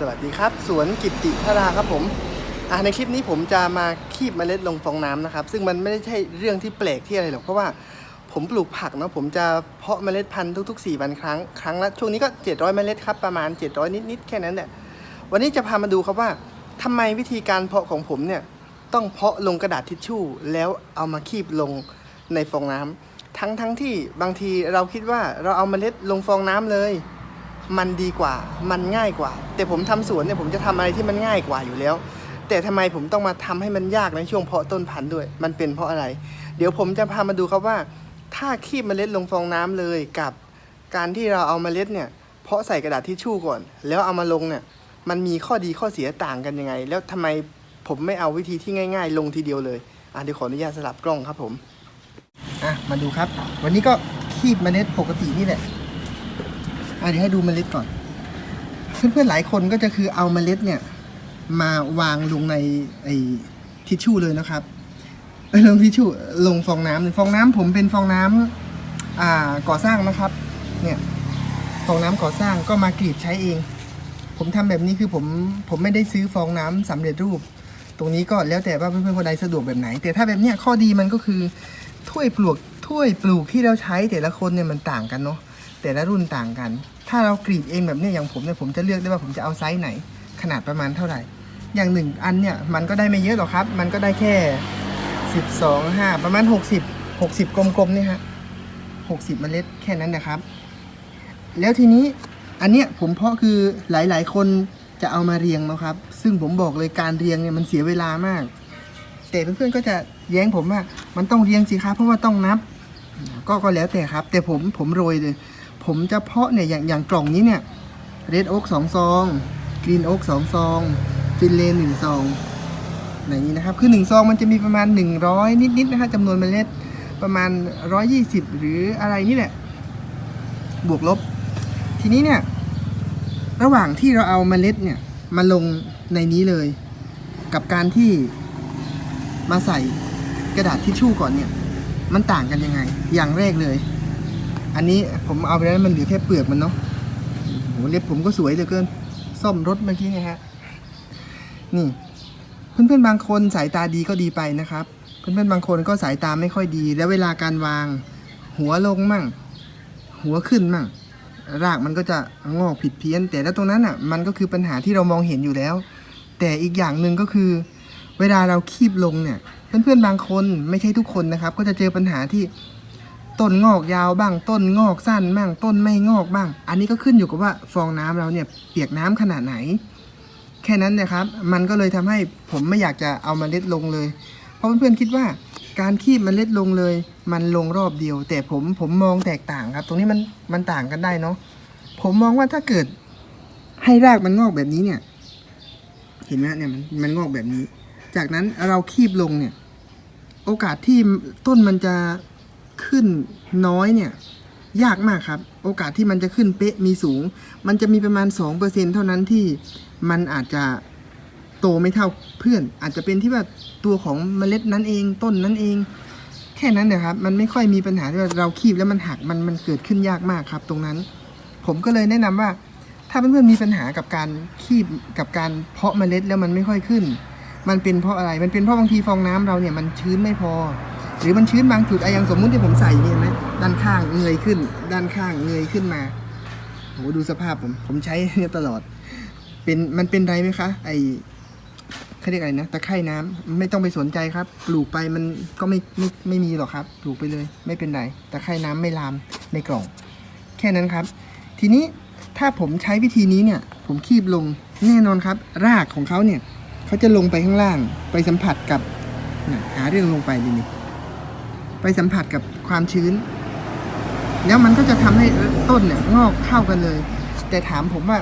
สวัสดีครับ สวนกิติธาราครับผมอะในคลิปนี้ผมจะมาคีบเมล็ดลงฟองน้ำนะครับ ซึ่งมันไม่ได้ใช่เรื่องที่แปลกที่อะไรหรอกเพราะว่าผมปลูกผักเนาะผมจะเพาะเมล็ดพันธุ์ทุกๆ4วันครั้งครั้งละช่วงนี้ก็ 700 เมล็ดครับประมาณ 700 นิดๆแค่นั้นแหละวันนี้จะพามาดูครับว่าทำไมวิธีการเพาะของผมเนี่ยต้องเพาะลงกระดาษทิชชู่ แล้วเอามาคีบลงในฟองน้ำทั้งทั้งที่บางทีเราคิดว่าเราเอาเมล็ดลงฟองน้ำเลย มันดีกว่า มันง่ายกว่า แต่ผมทำสวนเนี่ยผมจะทำอะไรที่มันง่ายกว่าอยู่แล้ว แต่ทำไมผมต้องมาทำให้มันยากในช่วงเพาะต้นพันธุ์ด้วย มันเป็นเพราะอะไร เดี๋ยวผมจะพามาดูครับว่า ถ้าคีบเมล็ดลงฟองน้ำเลยกับ การที่เราเอาเมล็ดเนี่ยเพาะใส่กระดาษทิชชู่ก่อน แล้วเอามาลงเนี่ย มันมีข้อดีข้อเสียต่างกันยังไง แล้วทำไมผมไม่เอาวิธีที่ง่าย ๆ ลงทีเดียวเลยอะเดี๋ยวขออนุญาตสลับกล้องครับผมอะมาดูครับ วันนี้ก็คีบเมล็ดปกตินี่แหละ อะเดี๋ยวให้ดูเมล็ดก่อน เพื่อนๆหลายคนก็จะคือเอาเมล็ดเนี่ย มาวางลงในไอ้ทิชชู่เลยนะครับลงทิชชู่ลงฟองน้ำฟองน้ำผมเป็นฟองน้ำอ่าก่อสร้างนะครับ เนี่ยฟองน้ำก่อสร้างก็มากรีดใช้เอง ผมทำแบบนี้คือผมผมไม่ได้ซื้อฟองน้ำสำเร็จรูป ตรงนี้ก็แล้วแต่ว่าเพื่อนๆคนใดสะดวกแบบไหน แต่ถ้าแบบเนี้ยข้อดีมันก็คือถ้วยปลูกถ้วยปลูกที่เราใช้แต่ละคนเนี่ยมันต่างกันเนาะ แต่ละรุ่นต่างกัน ถ้าเรากรีดเองแบบนี้อย่างผมเนี่ยผมจะเลือกได้ว่าผมจะเอาไซส์ไหน ขนาดประมาณเท่าไหร่ อย่างหนึ่งอันเนี่ยมันก็ได้ไม่เยอะหรอกครับ มันก็ได้แค่สิบสองห้าประมาณหกสิบหกสิบกลมๆเนี่ยฮะหกสิบเมล็ดแค่นั้นนะครับ แล้วทีนี้อันเนี้ยผมเพาะคือหลายๆ คนจะเอามาเรียงนะครับ ซึ่งผมบอกเลยการเรียงเนี่ยมันเสียเวลามาก แต่เพื่อนๆก็จะแย้งผมว่ามันต้องเรียงสิครับเพราะว่าต้องนับ ก็ก็แล้วแต่ครับ แต่ผมผมโรยเลย ผมจะเพาะเนี่ยอย่างอย่างกล่องนี้เนี่ยเรดโอ๊กสองซองกรีนโอ๊กสองซองฟินเลนหนึ่งซองอย่างนี้นะครับคือหนึ่งซองมันจะมีประมาณ 100 นิดๆนะครับจำนวนเมล็ดประมาณ 120 หรืออะไรนี่แหละ บวกลบ ทีนี้เนี่ย ระหว่างที่เราเอาเมล็ดเนี่ยมาลงในนี้เลย กับการที่มาใส่กระดาษทิชชู่ก่อนเนี่ย มันต่างกันยังไง อย่างแรกเลย อันนี้ผมเอาไปแล้วมันเหลือแค่เปลือกมันเนาะโหเล็บผมก็สวยเหลือเกิน ซ่อมรถเมื่อกี้เนี่ยฮะ นี่ เพื่อนๆบางคนสายตาดีก็ดีไปนะครับ เพื่อนๆบางคนก็สายตาไม่ค่อยดี แล้วเวลาการวาง หัวลงมั่ง หัวขึ้นมั่ง รากมันก็จะงอกผิดเพี้ยน แต่แล้วตรงนั้นอะ มันก็คือปัญหาที่เรามองเห็นอยู่แล้ว แต่อีกอย่างหนึ่งก็คือ เวลาเราคีบลงเนี่ย เพื่อนๆบางคนไม่ใช่ทุกคนนะครับ ก็จะเจอปัญหาที่ ต้นงอกยาวบ้าง ต้นงอกสั้นบ้าง ต้นไม่งอกบ้าง อันนี้ก็ขึ้นอยู่กับว่าฟองน้ำเราเนี่ยเปียกน้ำขนาดไหน แค่นั้นนะครับ มันก็เลยทำให้ผมไม่อยากจะเอามาเล็ดลงเลย เพราะเพื่อนๆคิดว่าการคีบเล็ดลงเลย มันลงรอบเดียว แต่ผมผมมองแตกต่างครับ ตรงนี้มันมันต่างกันได้เนาะ ผมมองว่าถ้าเกิดให้รากมันงอกแบบนี้เนี่ย เห็นไหมเนี่ยมันมันงอกแบบนี้ จากนั้นเราคีบลงเนี่ย โอกาสที่ต้นมันจะ ขึ้นน้อยเนี่ยยากมากครับ โอกาสที่มันจะขึ้นเป๊ะมีสูง มันจะมีประมาณ 2%เท่านั้นที่มันอาจจะโตไม่เท่าเพื่อน อาจจะเป็นที่ว่าตัวของเมล็ดนั้นเองต้นนั้นเอง แค่นั้นนะครับ มันไม่ค่อยมีปัญหาที่ว่าเราคีบแล้วมันหักมันมันเกิดขึ้นยากมากครับ ตรงนั้น ผมก็เลยแนะนำว่า ถ้าเพื่อนๆมีปัญหากับการคีบกับการเพาะเมล็ดแล้วมันไม่ค่อยขึ้น มันเป็นเพราะอะไรมันเป็นเพราะบางทีฟองน้ำเราเนี่ยมันชื้นไม่พอ หรือมันชื้นบางจุดอะอย่างสมมุติที่ผมใส่นี่เห็นไหมด้านข้างเงยขึ้น ด้านข้างเงยขึ้นมาโหดูสภาพผมผมใช้เนี่ยตลอด เป็นมันเป็นไรไหมคะ ไอเขาเรียกอะไรนะตะไคร่น้ำไม่ต้องไปสนใจครับ ปลูกไปมันก็ไม่ไม่ไม่มีหรอกครับ ปลูกไปเลย ไม่เป็นไรตะไคร่น้ำไม่ลามในกล่อง แค่นั้นครับ ทีนี้ถ้าผมใช้วิธีนี้เนี่ย ผมคีบลงแน่นอนครับ รากของเขาเนี่ยเขาจะลงไปข้างล่างไปสัมผัสกับหาเรื่องลงไปดินี่ ไปสัมผัสกับความชื้น แล้วมันก็จะทำให้ต้นเนี่ยงอกเข้ากันเลย แต่ถามผมว่า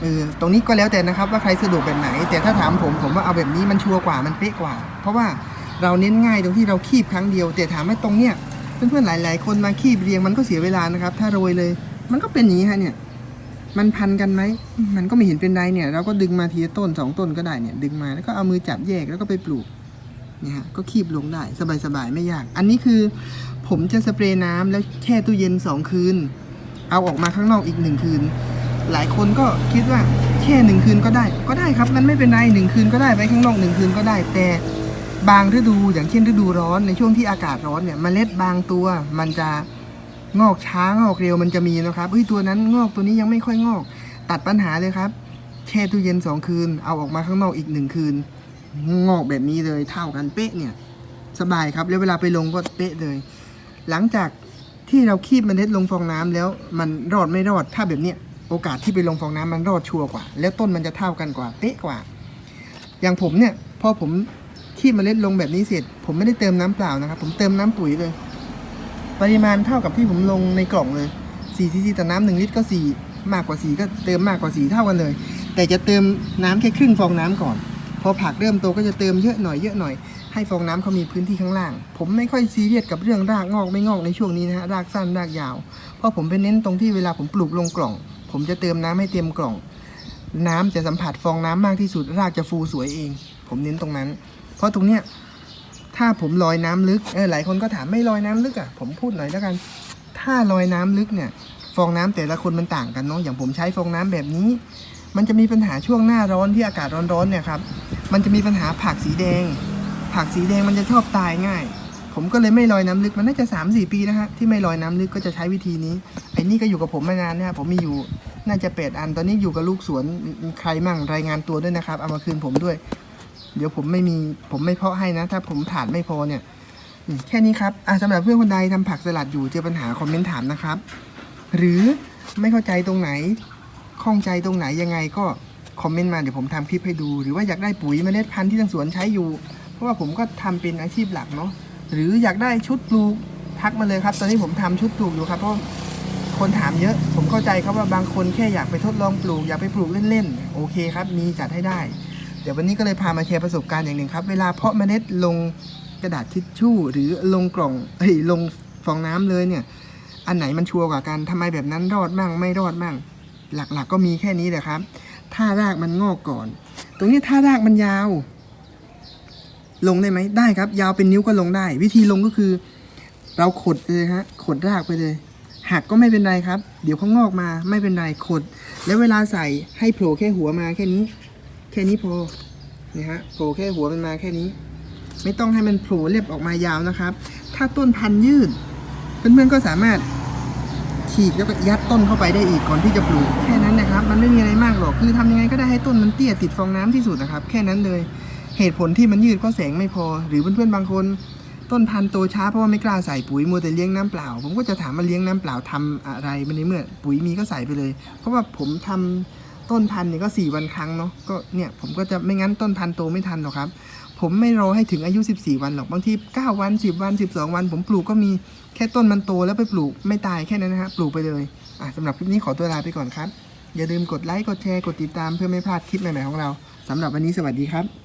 เออตรงนี้ก็แล้วแต่นะครับ ว่าใครสะดวกแบบไหน แต่ถ้าถามผมผมว่าเอาแบบนี้มันชัวร์กว่ามันเป๊ะกว่า เพราะว่าเราเน้นง่ายตรงที่เราคีบครั้งเดียว แต่ถามว่าตรงเนี้ยเพื่อนๆหลาย ๆ คนมาคีบเรียงมันก็เสียเวลานะครับ ถ้าโรยเลย มันก็เป็นอย่างนี้ฮะเนี่ย มันพันกันไหมมันก็ไม่เห็นเป็นไรเนี่ย เราก็ดึงมาทีต้นสองต้นก็ได้เนี่ย ดึงมาแล้วก็เอามือจับแยกแล้วก็ไปปลูก นี่ยฮะก็คีบลงได้สบายๆไม่ยาก อันนี้คือผมจะสเปรย์น้ำแล้วแช่ตู้เย็นสองคืน เอาออกมาข้างนอกอีกหนึ่งคืน หลายคนก็คิดว่าแช่หนึ่งคืนก็ได้ ก็ได้ครับมันไม่เป็นไรหนึ่งคืนก็ได้ไว้ข้างนอกหนึ่งคืนก็ได้แต่บางฤดูอย่างเช่นฤดูร้อนในช่วงที่อากาศร้อนเนี่ยเมล็ดบางตัว มันจะงอกช้างอกเร็วมันจะมีนะครับเฮ้ยตัวนั้นงอกตัวนี้ยังไม่ค่อยงอก ตัดปัญหาเลยครับ แช่ตู้เย็นสองคืน เอาออกมาข้างนอกอีกหนึ่งคืน งอกแบบนี้เลยเท่ากันเป๊ะเนี่ยสบายครับแล้วเวลาไปลงก็เป๊ะเลย หลังจากที่เราคีบเมล็ดลงฟองน้ำแล้วมันรอดไม่รอดถ้าแบบเนี้ยโอกาสที่ไปลงฟองน้ำมันรอดชัวร์กว่า แล้วต้นมันจะเท่ากันกว่าเป๊ะกว่า อย่างผมเนี่ยพอผมคีบเมล็ดลงแบบนี้เสร็จ ผมไม่ได้เติมน้ำเปล่านะครับ ผมเติมน้ำปุ๋ยเลย ปริมาณเท่ากับที่ผมลงในกล่องเลย4ซีซีต่อน้ำหนึ่งลิตรก็4มากกว่า4ก็เติมมากกว่า4เท่ากันเลย แต่จะเติมน้ำแค่ครึ่งฟองน้ำก่อน พอผักเริ่มโตก็จะเติมเยอะหน่อยเยอะหน่อย ให้ฟองน้ำเขามีพื้นที่ข้างล่าง ผมไม่ค่อยซีเรียสกับเรื่องรากงอกไม่งอกในช่วงนี้นะฮะรากสั้นรากยาว เพราะผมไปเน้นตรงที่เวลาผมปลูกลงกล่อง ผมจะเติมน้ำให้เต็มกล่อง น้ำจะสัมผัสฟองน้ำมากที่สุดรากจะฟูสวยเอง ผมเน้นตรงนั้น เพราะตรงเนี้ยถ้าผมลอยน้ำลึกเออหลายคนก็ถามไม่ลอยน้ำลึกอะผมพูดหน่อยแล้วกัน ถ้าลอยน้ำลึกเนี่ย ฟองน้ำแต่ละคนมันต่างกันเนาะอย่างผมใช้ฟองน้ำแบบนี้ มันจะมีปัญหาช่วงหน้าร้อนที่อากาศร้อนๆเนี่ยครับ มันจะมีปัญหาผักสีแดง ผักสีแดงมันจะชอบตายง่าย ผมก็เลยไม่ลอยน้ำลึกมันน่าจะ 3 4 ปีนะฮะที่ไม่ลอยน้ำลึกก็จะใช้วิธีนี้ไอ้นี่ก็อยู่กับผมมานานนะครับผมมีอยู่น่าจะเปดอันตอนนี้อยู่กับลูกสวนใครมั่งรายงานตัวด้วยนะครับ เอามาคืนผมด้วย เดี๋ยวผมไม่มีผมไม่เพาะให้นะ ถ้าผมถาดไม่พอเนี่ยแค่นี้ครับอะสำหรับเพื่อนคนใดทำผักสลัดอยู่เจอปัญหาคอมเมนต์ถามนะครับ หรือไม่เข้าใจตรงไหน ข้องใจตรงไหนยังไงก็คอมเมนต์มาเดี๋ยวผมทำคลิปให้ดู หรือว่าอยากได้ปุ๋ยเมล็ดพันธุ์ที่ทางสวนใช้อยู่ เพราะว่าผมก็ทำเป็นอาชีพหลักเนาะหรืออยากได้ชุดปลูกทักมาเลยครับ ตอนนี้ผมทำชุดปลูกอยู่ครับเพราะคนถามเยอะผมเข้าใจครับว่าบางคนแค่อยากไปทดลองปลูกอยากไปปลูกเล่นๆโอเคครับ มีจัดให้ได้ เดี๋ยววันนี้ก็เลยพามาแชร์ประสบการณ์อย่างหนึ่งครับ เวลาเพาะเมล็ดลงกระดาษทิชชู่ หรือลงกล่องเฮ้ยลงฟองน้ำเลยเนี่ย อันไหนมันชัวร์กว่ากันทำไมแบบนั้นรอดมั่งไม่รอดมั่ง หลักๆก็มีแค่นี้แหละครับ ถ้ารากมันงอกก่อน ตรงนี้ถ้ารากมันยาว ลงได้ไหมได้ครับ ยาวเป็นนิ้วก็ลงได้ วิธีลงก็คือ เราขดเลยฮะขดรากไปเลยหักก็ไม่เป็นไรครับ เดี๋ยวเขางอกมาไม่เป็นไรขด แล้วเวลาใส่ให้โผล่แค่หัวมาแค่นี้ แค่นี้พอนี่ฮะโผล่แค่หัวมันมาแค่นี้ ไม่ต้องให้มันโผล่เล็บออกมายาวนะครับ ถ้าต้นพันยืด เพื่อนๆก็สามารถ ฉีกแล้วก็ยัดต้นเข้าไปได้อีกก่อนที่จะปลูกแค่นั้นนะครับ มันไม่มีอะไรมากหรอกคือทำยังไงก็ได้ให้ต้นมันเตี้ยติดฟองน้ำที่สุดนะครับ แค่นั้นเลยเหตุผลที่มันยืดก็แสงไม่พอ หรือเพื่อนๆบางคน ต้นพันธุ์โตช้าเพราะว่าไม่กล้าใส่ปุ๋ยมัวแต่เลี้ยงน้ำเปล่า ผมก็จะถามมาเลี้ยงน้ำเปล่าทำอะไรมันในเมื่อ ปุ๋ยมีก็ใส่ไปเลย เพราะว่าผมทำต้นพันธุ์เนี่ยก็สี่วันครั้งเนาะก็เนี่ยผมก็จะไม่งั้นต้นพันธุ์โตไม่ทันหรอกครับ ผมไม่รอให้ถึงอายุ 14 วันหรอกบางที 9 วัน 10 วัน 12 วัน ผมปลูกก็มีแค่ต้นมันโตแล้วไปปลูกไม่ตายแค่นั้นนะครับปลูกไปเลยอะสำหรับคลิปนี้ขอตัวลาไปก่อนครับ อย่าลืมกดไลค์กดแชร์กดติดตามเพื่อไม่พลาดคลิปใหม่ๆของเราสำหรับวันนี้สวัสดีครับ